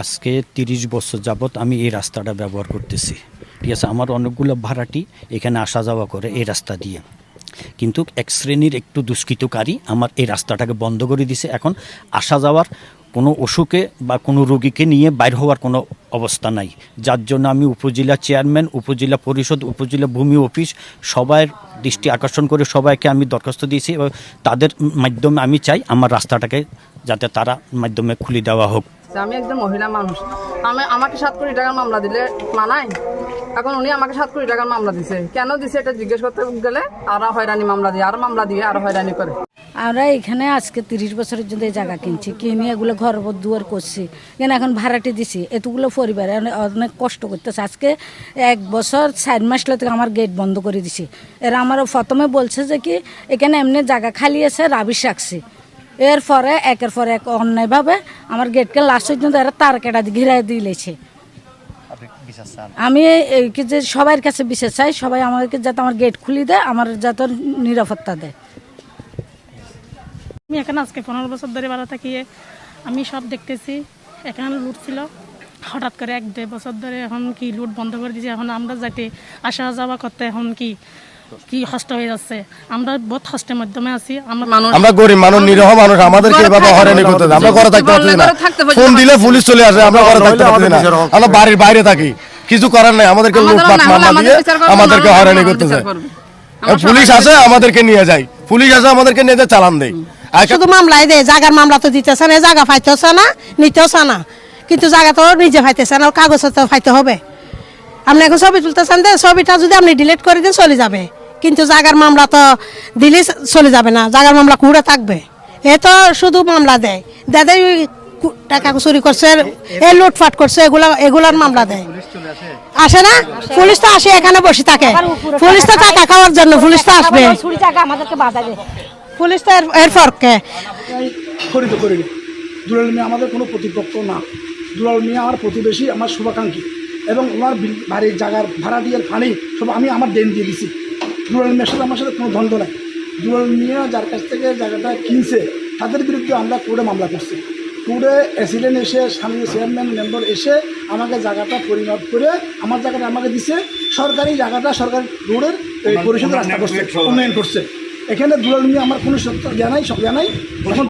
আজকে তিরিশ বছর যাবত আমি এই রাস্তাটা ব্যবহার করতেছি। ঠিক আছে, আমার অনেকগুলো ভাড়াটি এখানে আসা যাওয়া করে এই রাস্তা দিয়ে। কিন্তু এক শ্রেণির একটু দুষ্কৃতকারী আমার এই রাস্তাটাকে বন্ধ করে দিছে। এখন আসা যাওয়ার কোনো অসুখে বা কোনো রোগীকে নিয়ে বাইর হওয়ার কোনো অবস্থা নাই। যার জন্য আমি উপজেলা চেয়ারম্যান, উপজেলা পরিষদ, উপজেলা ভূমি অফিস সবার দৃষ্টি আকর্ষণ করে সবাইকে আমি দরখাস্ত দিয়েছি এবং তাদের মাধ্যমে আমি চাই আমার রাস্তাটাকে যাতে তারা মাধ্যমে খুলে দেওয়া হোক। আমি একজন মহিলা মানুষ, আমি আমাকে সাত কোটি টাকার মামলা দিলে মানায়? এখন উনি আমাকে সাত কোটি টাকার মামলা দিছে। কেন দিছে এটা জিজ্ঞেস করতে গেলে আরও হয়রানি মামলা দিয়ে, আরও মামলা দিয়ে আরও হয়রানি করে। আমরা এখানে আজকে তিরিশ বছরের জন্য এই জায়গা কিনছি কিনে এগুলো ঘর দুয়ার করছি। কেন এখন ভাড়াটি দিছি, এতগুলো পরিবারে অনেক- কষ্ট করতেছে। আজকে এক বছর চার মাস থেকে আমার গেট বন্ধ করে দিছি। এরা আমার প্রথমে বলছে যে কি, এখানে এমনি জায়গা খালি আছে, রাবিশ রাখছি। এরপরে, একের পরে এক অন্যায়ভাবে আমার গেটকে লাস্ট পর্যন্ত এরা তার কেটা ঘিরাই দিয়েছে আমি যে সবার কাছে বিশেষ চাই সবাই আমাকে যাতে আমার গেট খুলে দেয় আমার যাতে নিরাপত্তা দেয়। আমি এখানে আজকে পনেরো বছর ধরে ভাড়া থাকি আমি সব দেখতেছি এখানে লুট ছিল। হঠাৎ করে এক দেড় বছর ধরে এখন কি লুট বন্ধ করে দিয়েছে এখন আমরা যাতে আসা যাওয়া করতে এখন কি কি কষ্ট হয়ে যাচ্ছে। আমরা বহুত কষ্টের মাধ্যমে আছি আমরা মানুষ আমরা গরিব মানুষ নিরহ মানুষ আমাদেরকে এভাবে হয়রানি করতে আমরা ঘরে থাকতে পারছি না। ফোন দিলে পুলিশ চলে আসে আমরা ঘরে থাকতে পারছি না। আমরা বাড়ির বাইরে থাকি। কিছু করার নাই আমাদেরকে লুটপাট মামলা দিয়ে আমাদেরকে হয়রানি করতেছে। করবে। আমরা পুলিশ আসে আমাদেরকে নিয়ে যায়। পুলিশ আসে আমাদেরকে নিয়ে যায় চালান দেয়। আর শুধু মামলাই দেয় জায়গার মামলা তো দিতেছে না জায়গা পাইতেছে না নিতেছে না। কিন্তু জায়গা তো নিজে পাইতেছে না কাগজ তো পাইতে হবে। আপনি এখন ছবি তুলতেছেন যে ছবিটা যদি আপনি ডিলিট করে দেন চলে যাবে। কিন্তু জায়গার মামলা তো দিলে চলে যাবে না জায়গার মামলা কুড়ে থাকবে। এ তো শুধু মামলা দেয়। দাদাই টাকা চুরি করছে এ লুটফাট করছে এগুলা এগুলার মামলা দেয়। আসে না? পুলিশ তো আসে এখানে বসে থাকে। পুলিশ তো টাকা খাওয়ার জন্য পুলিশ তো আসবে। পুলিশ তো এর- ফরকে। করিনি। দুলাল মিয়া আমাদের কোনো প্রতিপক্ষ না। দুলাল মিয়া আমার প্রতিবেশী আমার শুভাকাঙ্ক্ষী। এবং ওনার বাড়ির জায়গার ভাড়া দিয়ে ফানি সব আমি আমার দেন দিয়ে দিছি। দুলাল মিয়ার সাথে আমার সাথে কোনো দ্বন্দ্ব নাই। দুলাল মিয়া যার কাছ থেকে জায়গাটা কিনছে তাদের বিরুদ্ধে আমরা কোর্টে মামলা করছি। কোর্টে অ্যাসিডেন্ট এসে স্থানীয় চেয়ারম্যান মেম্বার এসে আমাকে জায়গাটা পরিমাপ করে আমার জায়গাটা আমাকে দিছে। সরকারি জায়গাটা সরকারি রোডের পরিষদ রাস্তা করছে উন্নয়ন করছে। এখানে দুলাল মিয়া আমার কোনো সত্য জ্ঞানাই সব জ্ঞানাই এখন